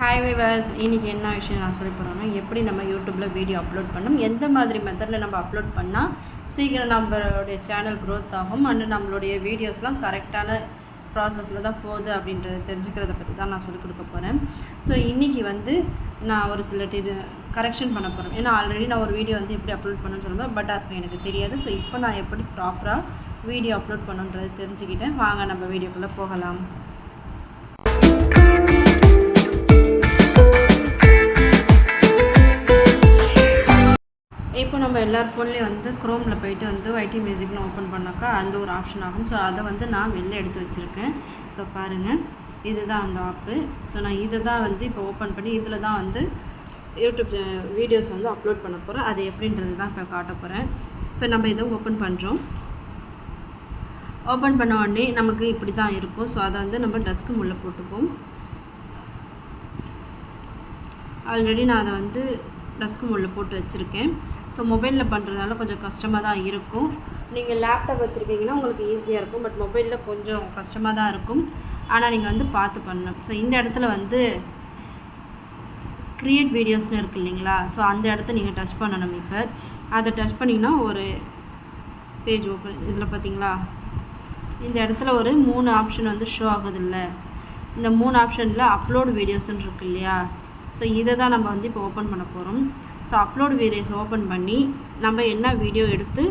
Hi வைவர்ஸ் இன்றைக்கி என்ன விஷயம் நான் சொல்ல போகிறேன்னா எப்படி நம்ம யூடியூப்பில் வீடியோ அப்லோட் பண்ணணும் எந்த மாதிரி மெத்தடில் நம்ம அப்லோட் பண்ணால் சீக்கிரம் நம்மளுடைய சேனல் க்ரோத் ஆகும் அண்டு நம்மளுடைய வீடியோஸ்லாம் கரெக்டான ப்ராசஸில் தான் போகுது அப்படின்றத தெரிஞ்சுக்கிறத பற்றி தான் நான் சொல்லிக் கொடுக்க போகிறேன் ஸோ இன்றைக்கி வந்து நான் ஒரு சில டிவி கரெக்ஷன் பண்ண போகிறேன் ஏன்னா ஆல்ரெடி நான் ஒரு வீடியோ வந்து எப்படி அப்லோட் பண்ணணும்னு சொல்லுவேன் பட் அப்போ எனக்கு தெரியாது. ஸோ இப்போ நான் எப்படி ப்ராப்பராக வீடியோ அப்லோட் பண்ணுன்றது தெரிஞ்சுக்கிட்டேன். வாங்க நம்ம வீடியோக்குள்ளே போகலாம். இப்போ நம்ம எல்லார் ஃபோன்லேயும் வந்து க்ரோமில் போயிட்டு வந்து ஐடி மியூசிக்னு ஓப்பன் பண்ணாக்கா அந்த ஒரு ஆப்ஷன் ஆகும். ஸோ அதை வந்து நான் வெளில எடுத்து வச்சுருக்கேன். ஸோ பாருங்கள் இதுதான் அந்த ஆப்பு ஸோ நான் இதை தான் வந்து இப்போ ஓப்பன் பண்ணி இதில் தான் வந்து யூடியூப் வீடியோஸ் வந்து அப்லோட் பண்ண போகிறேன் அது எப்படின்றது தான் இப்போ காட்ட போகிறேன் இப்போ நம்ம இதை ஓப்பன் பண்ணுறோம் ஓப்பன் பண்ண உடனே நமக்கு இப்படி தான் இருக்கும். ஸோ அதை வந்து நம்ம டஸ்க்கு முள்ளே போட்டுப்போம். ஆல்ரெடி நான் அதை வந்து டஸ்க்கு மோடில் போட்டு வச்சுருக்கேன். ஸோ மொபைலில் பண்ணுறதுனால கொஞ்சம் கஷ்டமாக தான் இருக்கும். நீங்கள் லேப்டாப் வச்சுருக்கீங்கன்னா உங்களுக்கு ஈஸியாக இருக்கும். பட் மொபைலில் கொஞ்சம் கஷ்டமாக தான் இருக்கும். ஆனால் நீங்கள் வந்து பார்த்து பண்ணணும். ஸோ இந்த இடத்துல வந்து க்ரியேட் வீடியோஸ்னு இருக்குது இல்லைங்களா? ஸோ அந்த இடத்த நீங்கள் டச் பண்ணணும் இப்போ. அதை டச் பண்ணிங்கன்னா ஒரு பேஜ் ஓப்பன் இதில் பார்த்தீங்களா இந்த இடத்துல ஒரு மூணு ஆப்ஷன் வந்து ஷோ ஆகுதில்ல. இந்த மூணு ஆப்ஷனில் அப்லோட் வீடியோஸ்ன்னு இருக்கு இல்லையா? ஸோ இதை தான் நம்ம வந்து இப்போ ஓப்பன் பண்ண போகிறோம் ஸோ அப்லோட் வீடியோஸ் ஓப்பன் பண்ணி நம்ம என்ன வீடியோ எடுத்து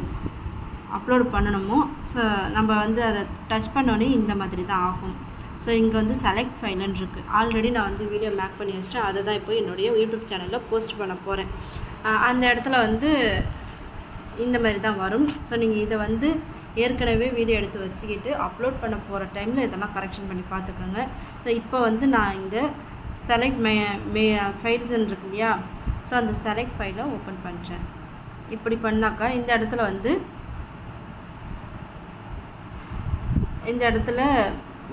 அப்லோட் பண்ணணுமோ ஸோ நம்ம வந்து அதை டச் பண்ணோடனே இந்த மாதிரி தான் ஆகும். ஸோ இங்கே வந்து செலக்ட் ஃபைலுன்னு இருக்குது ஆல்ரெடி நான் வந்து வீடியோ மேக் பண்ணி வச்சுட்டேன். அதை தான் இப்போ என்னுடைய யூடியூப் சேனலில் போஸ்ட் பண்ண போகிறேன் அந்த இடத்துல வந்து இந்த மாதிரி தான் வரும். ஸோ நீங்கள் இதை வந்து ஏற்கனவே வீடியோ எடுத்து வச்சுக்கிட்டு அப்லோட் பண்ண போகிற டைமில் இதெல்லாம் கரெக்ஷன் பண்ணி பார்த்துக்கோங்க. ஸோ இப்போ வந்து நான் இங்கே செலக்ட் மே மே ஃபைல்ஸ்ன்னு இருக்கு இல்லையா? ஸோ அந்த செலக்ட் ஃபைலை ஓப்பன் பண்ணுறேன் இப்படி பண்ணாக்கா இந்த இடத்துல வந்து இந்த இடத்துல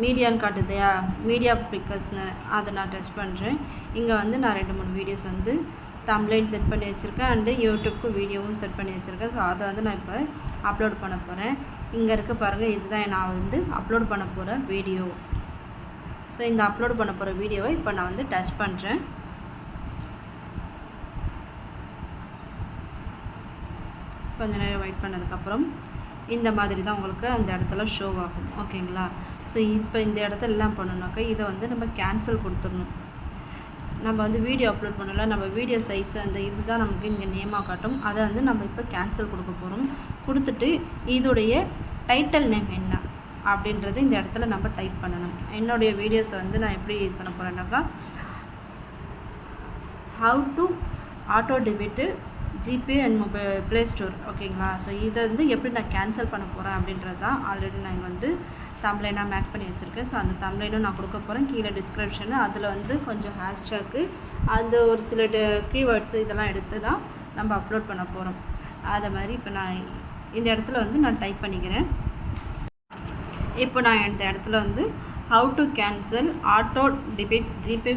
மீடியான்னு காட்டுதையா? மீடியா பிக்கர்ஸ்னு அதை நான் டச் பண்ணுறேன் இங்கே வந்து நான் ரெண்டு மூணு வீடியோஸ் வந்து தம்ப்ளைன் செட் பண்ணி வச்சுருக்கேன் அண்டு யூடியூப்க்கு வீடியோவும் செட் பண்ணி வச்சுருக்கேன். ஸோ அதை வந்து நான் இப்போ அப்லோட் பண்ண போகிறேன் இங்கே இருக்க பாருங்கள் இதுதான் நான் வந்து அப்லோட் பண்ண போகிற வீடியோ ஸோ இந்த அப்லோட் பண்ண போகிற வீடியோவை இப்போ நான் வந்து டச் பண்ணுறேன் கொஞ்ச நேரம் வெயிட் பண்ணதுக்கப்புறம் இந்த மாதிரி தான் உங்களுக்கு அந்த இடத்துல ஷோ ஆகும். ஓகேங்களா? ஸோ இப்போ இந்த இடத்துல எல்லாம் பண்ணணுனாக்கா இதை வந்து நம்ம கேன்சல் கொடுத்துடணும். நம்ம வந்து வீடியோ அப்லோட் பண்ணல நம்ம வீடியோ சைஸ் அந்த இது தான் நமக்கு இங்கே நேமாக காட்டும். அதை வந்து நம்ம இப்போ கேன்சல் கொடுக்க போகிறோம் கொடுத்துட்டு இதோடைய டைட்டில் நேம் என்ன அப்படின்றது இந்த இடத்துல நம்ம டைப் பண்ணணும். என்னுடைய வீடியோஸை வந்து நான் எப்படி இது பண்ண போகிறேன்னாக்கா how to auto debit GPay and mobile Play Store ஓகேங்களா ஸோ இதை வந்து எப்படி நான் கேன்சல் பண்ண போகிறேன் அப்படின்றது தான் ஆல்ரெடி நான் இங்கே வந்து தம்ப்ளைனாக மேக் பண்ணி வச்சுருக்கேன். ஸோ அந்த தம்ப்ளைனும் நான் கொடுக்க போகிறேன் கீழே டிஸ்கிரிப்ஷனு அதில் வந்து கொஞ்சம் ஹேஷ்டேக்கு அந்த ஒரு சில கீவேர்ட்ஸு இதெல்லாம் எடுத்து தான் நம்ம அப்லோட் பண்ண போகிறோம் அதை மாதிரி இப்போ நான் இந்த இடத்துல வந்து நான் டைப் பண்ணிக்கிறேன். இப்போ நான் இந்த இடத்துல வந்து how to cancel auto debit GPay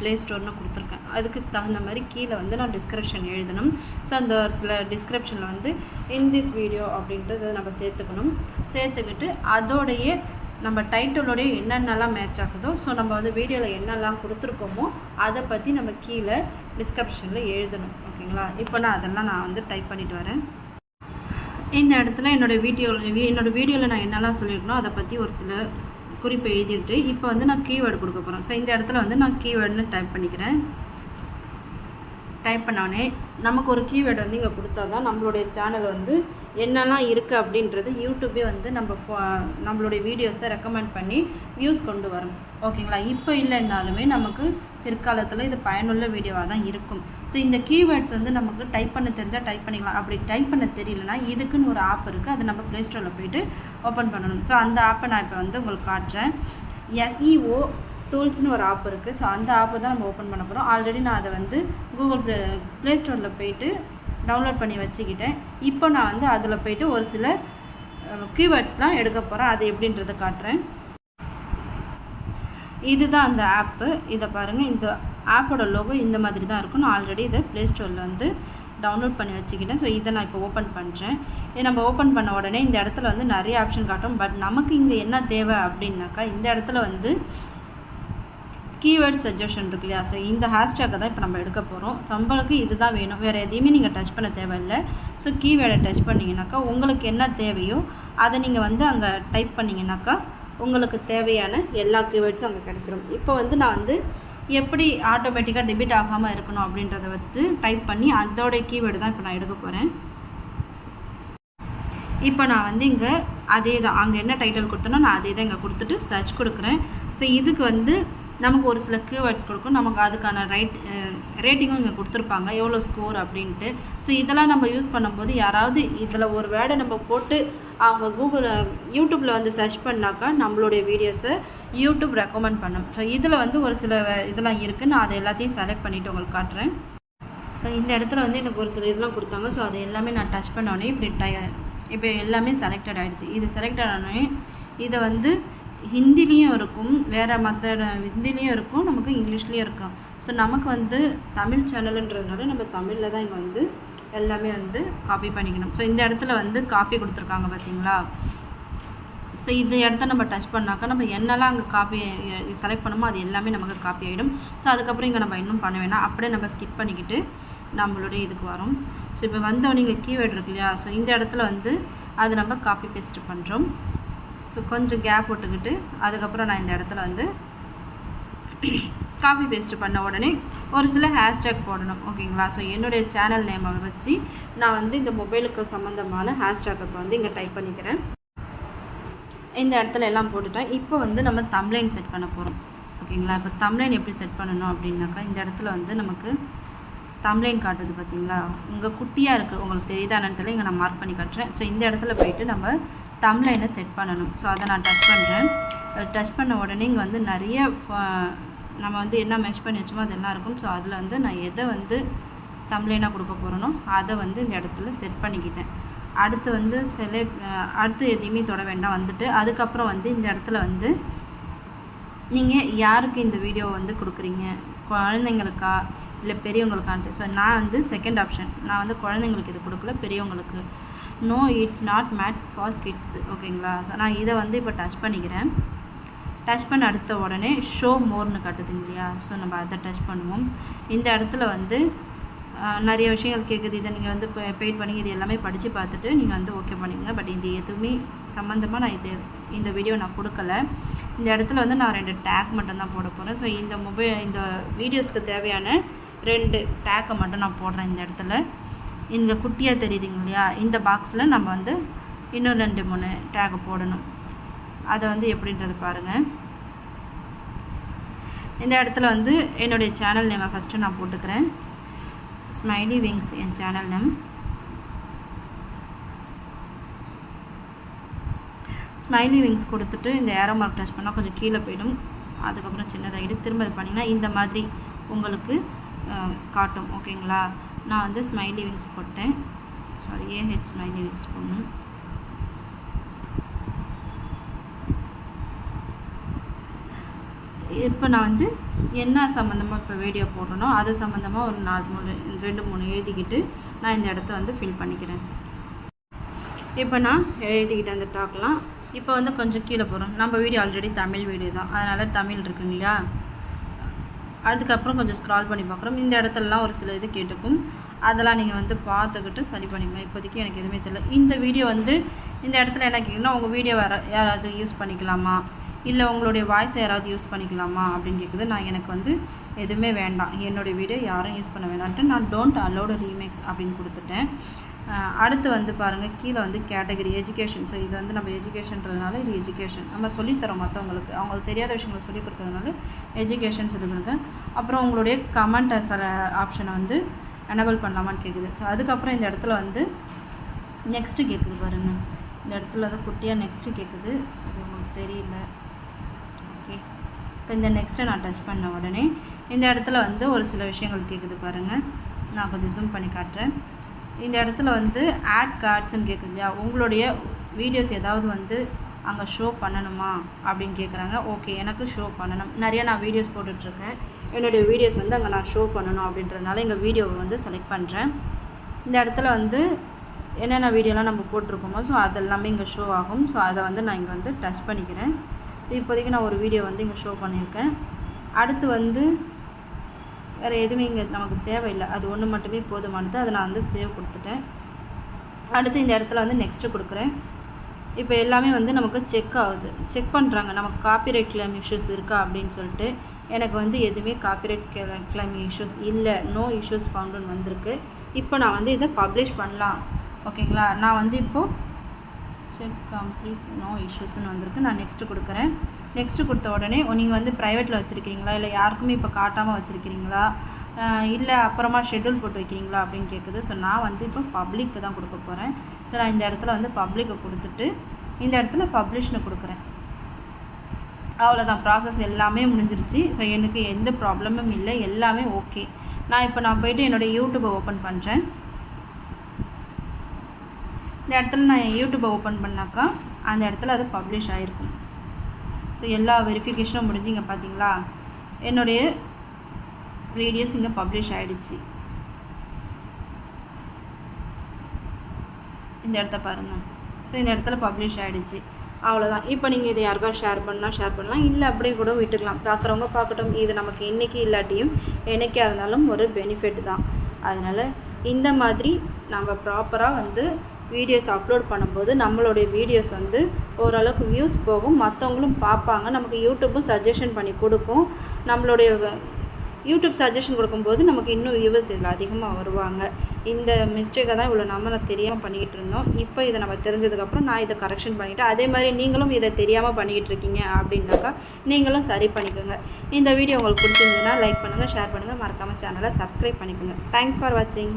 Play ஸ்டோர்னு கொடுத்துருக்கேன். அதுக்கு தகுந்த மாதிரி கீழே வந்து நான் டிஸ்கிரிப்ஷன் எழுதணும். ஸோ அந்த ஒரு சில டிஸ்கிரிப்ஷனில் வந்து இன் திஸ் வீடியோ அப்படின்றத நம்ம சேர்த்துக்கணும். சேர்த்துக்கிட்டு அதோடைய நம்ம டைட்டிலோடைய என்னென்னலாம் மேட்ச் ஆகுதோ ஸோ நம்ம வந்து வீடியோவில் என்னெல்லாம் கொடுத்துருக்கோமோ அதை பற்றி நம்ம கீழே டிஸ்கிரிப்ஷனில் எழுதணும். ஓகேங்களா? இப்போ நான் அதெல்லாம் நான் வந்து டைப் பண்ணிட்டு வரேன். இந்த இடத்துல என்னோடய வீடியோ என்னோடய வீடியோவில் நான் என்னெல்லாம் சொல்லியிருக்கணும் அதை பற்றி ஒரு சில குறிப்பை எழுதிட்டு இப்போ வந்து நான் கீவேர்டு கொடுக்க போகிறேன் ஸோ இந்த இடத்துல வந்து நான் கீவேர்டுன்னு டைப் பண்ணிக்கிறேன். டைப் பண்ணோடனே நமக்கு ஒரு கீவேர்டு வந்து இங்கே கொடுத்தா தான் நம்மளுடைய சேனல் வந்து என்னெல்லாம் இருக்குது அப்படின்றது யூடியூபே வந்து நம்ம ஃபோ நம்மளுடைய வீடியோஸை ரெக்கமெண்ட் பண்ணி வியூஸ் கொண்டு வரும். ஓகேங்களா இப்போ இல்லைன்னாலுமே நமக்கு பிற்காலத்தில் இது பயனுள்ள வீடியோவாக தான் இருக்கும். ஸோ இந்த கீவேர்ட்ஸ் வந்து நமக்கு டைப் பண்ண தெரிஞ்சால் டைப் பண்ணிக்கலாம். அப்படி டைப் பண்ண தெரியலனா இதுக்குன்னு ஒரு ஆப் இருக்குது அது நம்ம ப்ளே ஸ்டோரில் போயிட்டு ஓப்பன் பண்ணணும். ஸோ அந்த ஆப்பை நான் இப்போ வந்து உங்களுக்கு காட்டுறேன். எஸ்இஓ டூல்ஸ்னு ஒரு ஆப் இருக்குது ஸோ அந்த ஆப்பை தான் நம்ம ஓப்பன் பண்ண போகிறோம் ஆல்ரெடி நான் அதை வந்து கூகுள் ப்ளே ப்ளே ஸ்டோரில் போயிட்டு டவுன்லோட் பண்ணி வச்சுக்கிட்டேன். இப்போ நான் வந்து அதில் போயிட்டு ஒரு சில கீவேர்ட்ஸ்லாம் எடுக்க போகிறேன் அது எப்படின்றத காட்டுறேன். இதுதான் அந்த ஆப்பு இதை பாருங்கள் இந்த ஆப்போட லோகோ இந்த மாதிரி தான் இருக்கும். நான் ஆல்ரெடி இதை ப்ளே ஸ்டோரில் வந்து டவுன்லோட் பண்ணி வச்சுக்கிட்டேன். ஸோ இதை நான் இப்போ ஓப்பன் பண்ணுறேன் இதை நம்ம ஓப்பன் பண்ண உடனே இந்த இடத்துல வந்து நிறைய ஆப்ஷன் காட்டும். பட் நமக்கு இங்கே என்ன தேவை அப்படின்னாக்கா இந்த இடத்துல வந்து கீவேர்ட் சஜஷன் இருக்கு இல்லையா? ஸோ இந்த ஹேஷ்டேக்கை தான் இப்போ நம்ம எடுக்க போகிறோம் நம்மளுக்கு இதுதான் வேணும். வேறு எதையுமே நீங்கள் டச் பண்ண தேவையில்லை. ஸோ கீவேர்டை டச் பண்ணிங்கனாக்கா உங்களுக்கு என்ன தேவையோ அதை நீங்கள் வந்து அங்கே டைப் பண்ணிங்கனாக்கா உங்களுக்கு தேவையான எல்லா கீவேர்ட்ஸும் அங்கே கிடச்சிரும். இப்போ வந்து நான் வந்து எப்படி ஆட்டோமேட்டிக்காக டெபிட் ஆகாமல் இருக்கணும் அப்படின்றத வந்து டைப் பண்ணி அதோடைய கீவேர்டு தான் இப்போ நான் எடுக்க போகிறேன் இப்போ நான் வந்து இங்கே அதே தான் அங்கே என்ன டைட்டில் கொடுத்தனோ நான் அதே தான் இங்கே கொடுத்துட்டு சர்ச் கொடுக்குறேன். ஸோ இதுக்கு வந்து நமக்கு ஒரு சில கீவேர்ட்ஸ் கொடுக்கும். நமக்கு அதுக்கான ரைட் ரேட்டிங்கும் இங்கே கொடுத்துருப்பாங்க. எவ்வளோ ஸ்கோர் அப்படின்ட்டு. ஸோ இதெல்லாம் நம்ம யூஸ் பண்ணும்போது யாராவது இதில் ஒரு வேர்டை நம்ம போட்டு அவங்க கூகுள் யூடியூப்பில் வந்து சர்ச் பண்ணாக்கா நம்மளுடைய வீடியோஸை யூடியூப் ரெக்கமெண்ட் பண்ணும். ஸோ இதில் வந்து ஒரு சில இதெல்லாம் இருக்குது நான் அதை எல்லாத்தையும் செலக்ட் பண்ணிவிட்டு உங்களுக்கு காட்டுறேன். இந்த இடத்துல வந்து எனக்கு ஒரு சில இதெல்லாம் கொடுத்தாங்க. ஸோ அது எல்லாமே நான் டச் பண்ணோடனே இப்படி டை இப்போ எல்லாமே செலக்டட் ஆகிடுச்சு இது செலக்டட் ஆனோடனே இதை வந்து ஹிந்திலையும் இருக்கும் வேறு மற்ற ஹிந்திலையும் இருக்கும் நமக்கு இங்கிலீஷ்லேயும் இருக்கும். ஸோ நமக்கு வந்து தமிழ் சேனலுன்றதுனால நம்ம தமிழில் தான் இங்கே வந்து எல்லாமே வந்து காப்பி பண்ணிக்கணும். ஸோ இந்த இடத்துல வந்து காப்பி கொடுத்துருக்காங்க பார்த்தீங்களா ஸோ இந்த இடத்த நம்ம டச் பண்ணாக்கா நம்ம என்னெல்லாம் அங்கே காப்பி செலக்ட் பண்ணுமோ அது எல்லாமே நமக்கு காப்பி ஆகிடும் ஸோ அதுக்கப்புறம் இங்கே நம்ம இன்னும் பண்ண வேணாம். அப்படியே நம்ம ஸ்கிப் பண்ணிக்கிட்டு நம்மளுடைய இதுக்கு வரும். ஸோ இப்போ வந்தவொடனே இங்கே கீவேர்டு இருக்கு இல்லையா? ஸோ இந்த இடத்துல வந்து அது நம்ம காப்பி பேஸ்ட் பண்ணுறோம் ஸோ கொஞ்சம் கேப் விட்டுக்கிட்டு அதுக்கப்புறம் நான் இந்த இடத்துல வந்து காஃபி பேஸ்ட்டு பண்ண உடனே ஒரு சில ஹேஷ்டேக் போடணும் ஓகேங்களா? ஸோ என்னுடைய சேனல் நேமை வச்சு நான் வந்து இந்த மொபைலுக்கு சம்மந்தமான ஹேஷ்டேக்கை வந்து இங்கே டைப் பண்ணிக்கிறேன். இந்த இடத்துல எல்லாம் போட்டுட்டேன். இப்போ வந்து நம்ம தம்ப்ளைன் செட் பண்ண போகிறோம் ஓகேங்களா? இப்போ தம்ப்ளைன் எப்படி செட் பண்ணணும் அப்படின்னாக்கா இந்த இடத்துல வந்து நமக்கு தம்ப்ளைன் காட்டுது பார்த்தீங்களா உங்கள் குட்டியாக இருக்குது உங்களுக்கு தெரியுதானு தெரியல இங்கே நான் மார்க் பண்ணி காட்டுறேன். ஸோ இந்த இடத்துல போயிட்டு நம்ம தம்லைனை செட் பண்ணணும்? ஸோ அதை நான் டச் பண்ணுறேன் டச் பண்ண உடனே இங்கே வந்து நிறைய நம்ம வந்து என்ன மெஷ் பண்ணி வச்சோமோ அதெல்லாம் இருக்கும். ஸோ அதில் வந்து நான் எதை வந்து தம்லைனாக கொடுக்க போகிறேனோ அதை வந்து இந்த இடத்துல செட் பண்ணிக்கிட்டேன். அடுத்து வந்து செலக்ட் அடுத்து எதையுமே தொட வேண்டாம் வந்துட்டு. அதுக்கப்புறம் வந்து இந்த இடத்துல வந்து நீங்கள் யாருக்கு இந்த வீடியோ வந்து கொடுக்குறீங்க? குழந்தைங்களுக்கா? இல்லை பெரியவங்களுக்கான்ட்டு. ஸோ நான் வந்து செகண்ட் ஆப்ஷன் நான் வந்து குழந்தைங்களுக்கு இது கொடுக்கல பெரியவங்களுக்கு. No it's not made for kids ஓகேங்களா ஸோ நான் இதை வந்து இப்போ டச் பண்ணிக்கிறேன். டச் பண்ண அடுத்த உடனே ஷோ மோர்னு காட்டுது இல்லையா? ஸோ நம்ம அதை டச் பண்ணுவோம். இந்த இடத்துல வந்து நிறைய விஷயங்கள் கேட்குது இதை நீங்கள் வந்து பெய்ட் பண்ணி இது எல்லாமே படித்து பார்த்துட்டு நீங்கள் வந்து ஓகே பண்ணிக்கங்க. பட் இது எதுவுமே சம்மந்தமாக நான் இது இந்த வீடியோ நான் கொடுக்கல. இந்த இடத்துல வந்து நான் ரெண்டு டேக் மட்டும்தான் போட போகிறேன் ஸோ இந்த மொபைல் இந்த வீடியோஸ்க்கு தேவையான ரெண்டு டேக்கை மட்டும் நான் போடுறேன் இந்த இடத்துல. இங்கே குட்டியாக தெரியுதுங்க இல்லையா? இந்த பாக்ஸில் நம்ம வந்து இன்னும் ரெண்டு மூணு டேகை போடணும். அதை வந்து எப்படின்றது பாருங்கள் இந்த இடத்துல வந்து என்னுடைய சேனல் நேமை ஃபஸ்ட்டு நான் போட்டுக்கிறேன். ஸ்மைலி விங்ஸ் என் சேனல் நேம் ஸ்மைலி விங்ஸ் கொடுத்துட்டு இந்த ஏரோ மார்க் டச் பண்ணால் கொஞ்சம் கீழே போயிடும். அதுக்கப்புறம் சின்னதாகிட்டு திரும்ப இது பண்ணிங்கன்னா இந்த மாதிரி உங்களுக்கு காட்டும். ஓகேங்களா நான் வந்து ஸ்மைலி விங்ஸ் போட்டேன். Sorry A H Smiley Wings போடணும். இப்போ நான் வந்து என்ன சம்மந்தமாக இப்போ வீடியோ போடணும் அது சம்மந்தமாக ஒரு நாலு மூணு ரெண்டு மூணு எழுதிக்கிட்டு நான் இந்த இடத்த வந்து ஃபில் பண்ணிக்கிறேன். இப்போ நான் எழுதிக்கிட்டு அந்த டாக்லாம் இப்போ வந்து கொஞ்சம் கீழே போகிறோம் நம்ம வீடியோ ஆல்ரெடி தமிழ் வீடியோ தான். அதனால் தமிழ் இருக்குங்க இல்லையா? அதுக்கப்புறம் கொஞ்சம் ஸ்க்ரால் பண்ணி பார்க்குறோம். இந்த இடத்துலலாம் ஒரு சில இது கேட்டுக்கும் அதெல்லாம் நீங்கள் வந்து பார்த்துக்கிட்டு சரி பண்ணிங்க. இப்போதைக்கு எனக்கு எதுவுமே தெரியல. இந்த வீடியோ வந்து இந்த இடத்துல என்ன கேட்குன்னா உங்கள் வீடியோ வேறு யாராவது யூஸ் பண்ணிக்கலாமா? இல்லை உங்களுடைய வாய்ஸை யாராவது யூஸ் பண்ணிக்கலாமா? அப்படின்னு கேட்குது. நான் எனக்கு வந்து எதுவுமே வேண்டாம். என்னுடைய வீடியோ யாரும் யூஸ் பண்ண வேண்டான்ட்டு நான் டோன்ட் அலோடு ரீமேக்ஸ் அப்படின்னு கொடுத்துட்டேன். அடுத்து வந்து பாருங்கள் கீழே வந்து கேட்டகரி எஜுகேஷன் ஸோ இது வந்து நம்ம எஜுகேஷன்றதுனால இது எஜுகேஷன் நம்ம சொல்லித்தரோம் மற்றவங்களுக்கு அவங்களுக்கு தெரியாத விஷயங்களை சொல்லிக் கொடுக்கறதுனால எஜுகேஷன் சொல்லிக் அப்புறம் உங்களுடைய கமெண்ட் சில ஆப்ஷனை வந்து எனபிள் பண்ணலாமான்னு கேட்குது ஸோ அதுக்கப்புறம் இந்த இடத்துல வந்து நெக்ஸ்ட்டு கேட்குது பாருங்கள் இந்த இடத்துல வந்து குட்டியாக நெக்ஸ்ட்டு கேட்குது அது உங்களுக்கு தெரியல. ஓகே இப்போ இந்த நெக்ஸ்ட்டை நான் டச் பண்ண உடனே இந்த இடத்துல வந்து ஒரு சில விஷயங்கள் கேட்குது பாருங்கள் நான் கொஞ்சம் ஜூம் பண்ணி காட்டுறேன். இந்த இடத்துல வந்து ஆட் கார்ட்ஸ்ன்னு கேட்குது இல்லையா? உங்களுடைய வீடியோஸ் ஏதாவது வந்து அங்கே ஷோ பண்ணணுமா? அப்படின்னு கேட்குறாங்க ஓகே எனக்கு ஷோ பண்ணணும். நிறையா நான் வீடியோஸ் போட்டுட்ருக்கேன். என்னுடைய வீடியோஸ் வந்து அங்கே நான் ஷோ பண்ணணும் அப்படின்றதுனால எங்கள் வீடியோவை வந்து செலக்ட் பண்ணுறேன் இந்த இடத்துல வந்து என்னென்ன வீடியோலாம் நம்ம போட்டிருக்கோமோ ஸோ அதெல்லாமே இங்கே ஷோ ஆகும். ஸோ அதை வந்து நான் இங்கே வந்து டச் பண்ணிக்கிறேன். இப்போதைக்கு நான் ஒரு வீடியோ வந்து இங்கே ஷோ பண்ணியிருக்கேன். அடுத்து வந்து வேறு எதுவுமே இங்கே நமக்கு தேவையில்லை. அது ஒன்று மட்டுமே போதுமானது. அதை நான் வந்து சேவ் கொடுத்துட்டேன். அடுத்து இந்த இடத்துல வந்து நெக்ஸ்ட்டு கொடுக்குறேன். இப்போ எல்லாமே வந்து நமக்கு செக் ஆகுது. செக் பண்ணுறாங்க நமக்கு காப்பிரைட் கிளைம் இஷ்யூஸ் இருக்கா அப்படின்னு சொல்லிட்டு. எனக்கு வந்து எதுவுமே காப்பிரைட் கிளைம் இஷ்யூஸ் இல்லை. நோ இஷ்யூஸ் ஃபவுண்டுன்னு வந்திருக்கு. இப்போ நான் வந்து இதை பப்ளிஷ் பண்ணலாம். ஓகேங்களா நான் வந்து இப்போது செக் கம்ப்ளீட் நோ இஷ்யூஸ்னு வந்திருக்கு. நான் நெக்ஸ்ட்டு கொடுக்குறேன். நெக்ஸ்ட்டு கொடுத்த உடனே நீங்கள் வந்து ப்ரைவேட்டில் வச்சுருக்கீங்களா இல்லை யாருக்குமே இப்போ காட்டாமல் வச்சுருக்கிறீங்களா? இல்லை அப்புறமா ஷெட்யூல் போட்டு வைக்கிறீங்களா? அப்படின்னு கேட்குது ஸோ நான் வந்து இப்போ பப்ளிக்கு தான் கொடுக்க போகிறேன் ஸோ நான் இந்த இடத்துல வந்து பப்ளிக்கை கொடுத்துட்டு இந்த இடத்துல பப்ளிஷ்னு கொடுக்குறேன். அவ்வளோதான் ப்ராசஸ் எல்லாமே முடிஞ்சிருச்சு. ஸோ எனக்கு எந்த ப்ராப்ளமும் இல்லை. எல்லாமே ஓகே நான் இப்போ நான் போயிட்டு என்னோடய யூடியூப்பை ஓப்பன் பண்ணுறேன் இந்த இடத்துல நான் யூடியூப்பை ஓப்பன் பண்ணாக்கா அந்த இடத்துல அது பப்ளிஷ் ஆகிருக்கும் ஸோ எல்லா வெரிஃபிகேஷனும் முடிஞ்சு இங்கே பார்த்தீங்களா என்னுடைய வீடியோஸ் இங்கே பப்ளிஷ் ஆகிடுச்சு இந்த இடத்த பாருங்கள் ஸோ இந்த இடத்துல பப்ளிஷ் ஆகிடுச்சு அவ்வளோதான் இப்போ நீங்கள் இதை யாருக்கா ஷேர் பண்ணால் ஷேர் பண்ணலாம். இல்லை அப்படியே கூட விட்டுக்கலாம். பார்க்குறவங்க பார்க்கட்டும் இது நமக்கு என்றைக்கு இல்லாட்டியும் என்னைக்கா இருந்தாலும் ஒரு பெனிஃபிட் தான். அதனால் இந்த மாதிரி நம்ம ப்ராப்பராக வந்து வீடியோஸ் அப்லோட் பண்ணும்போது நம்மளுடைய வீடியோஸ் வந்து ஓரளவுக்கு வியூஸ் போகும். மற்றவங்களும் பார்ப்பாங்க. நமக்கு யூடியூப்பும் சஜஷன் பண்ணி கொடுக்கும். நம்மளுடைய யூடியூப் சஜஷன் கொடுக்கும்போது நமக்கு இன்னும் வியூவர்ஸ் இதில் அதிகமாக வருவாங்க. இந்த மிஸ்டேக்கை தான் இவ்வளோ நம்ம நான் தெரியாமல் பண்ணிக்கிட்டு இருந்தோம். இப்போ இதை நம்ம தெரிஞ்சதுக்கப்புறம் நான் இதை கரெக்ஷன் பண்ணிவிட்டேன் அதே மாதிரி நீங்களும் இதை தெரியாமல் பண்ணிக்கிட்டு இருக்கீங்க அப்படின்னாக்கா நீங்களும் சரி பண்ணிக்கோங்க. இந்த வீடியோ உங்களுக்கு பிடிச்சிருந்ததுன்னா லைக் பண்ணுங்கள் ஷேர் பண்ணுங்கள் மறக்காமல் சேனலை சப்ஸ்கிரைப் பண்ணிக்கோங்க. தேங்க்ஸ் ஃபார் வாட்சிங்